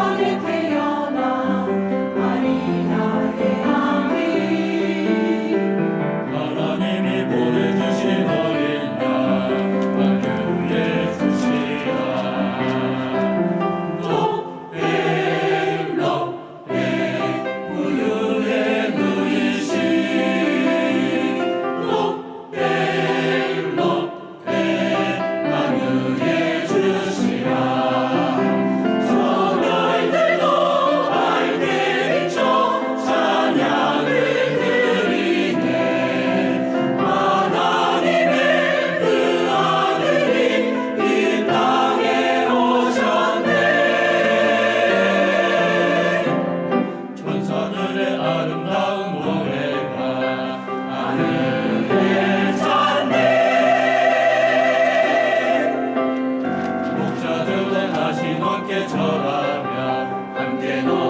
on it 다시 없게 절하며 함께 너